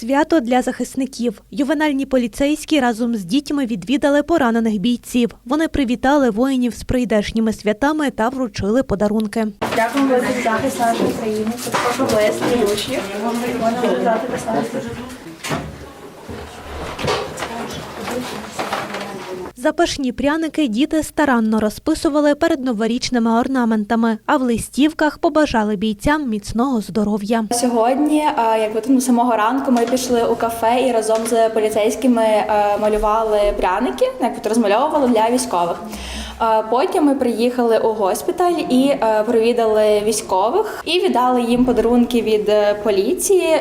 Свято для захисників. Ювенальні поліцейські разом з дітьми відвідали поранених бійців. Вони привітали воїнів з прийдешніми святами та вручили подарунки. Дякуємо за захист нашої країни. Це облесні учнів. Можемо вважати Запашні пряники діти старанно розписували перед новорічними орнаментами, а в листівках побажали бійцям міцного здоров'я. Сьогодні, е, якби тому самого ранку, ми пішли у кафе і разом з поліцейськими е, малювали пряники, якби розмальовували для військових. Е, Потім ми приїхали у госпіталь і провідали військових і віддали їм подарунки від поліції,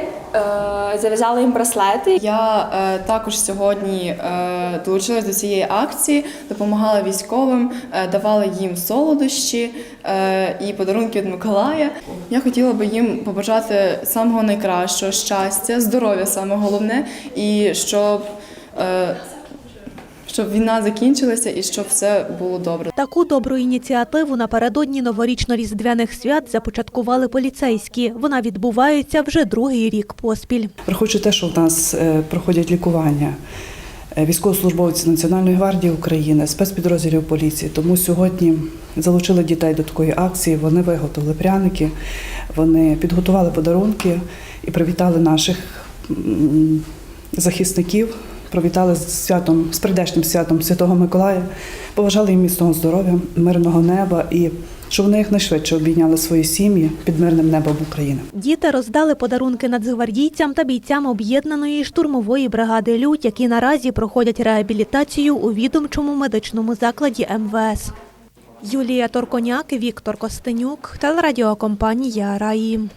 зав'язали їм браслети. Я е, також сьогодні е, долучилась до цієї акції, допомагала військовим, е, давала їм солодощі е, і подарунки від Миколая. Я хотіла би їм побажати самого найкращого щастя, здоров'я саме головне, і щоб, е, щоб війна закінчилася і щоб все було добре. Таку добру ініціативу напередодні новорічно-різдвяних свят започаткували поліцейські. Вона відбувається вже другий рік поспіль. Враховуючи те, що в нас проходять лікування е, військовослужбовці Національної гвардії України, спецпідрозділів поліції. Тому сьогодні залучили дітей до такої акції. Вони виготовили пряники, вони підготували подарунки і привітали наших захисників. Привітали з святом, з прийдешнім святом Святого Миколая, побажали їм міцного здоров'я, мирного неба і щоб вони якнайшвидше обійняли свої сім'ї під мирним небом України. Діти роздали подарунки нацгвардійцям та бійцям об'єднаної штурмової бригади Людь, які наразі проходять реабілітацію у відомчому медичному закладі МВС. Юлія Торконяк, Віктор Костенюк, телерадіокомпанія Раї.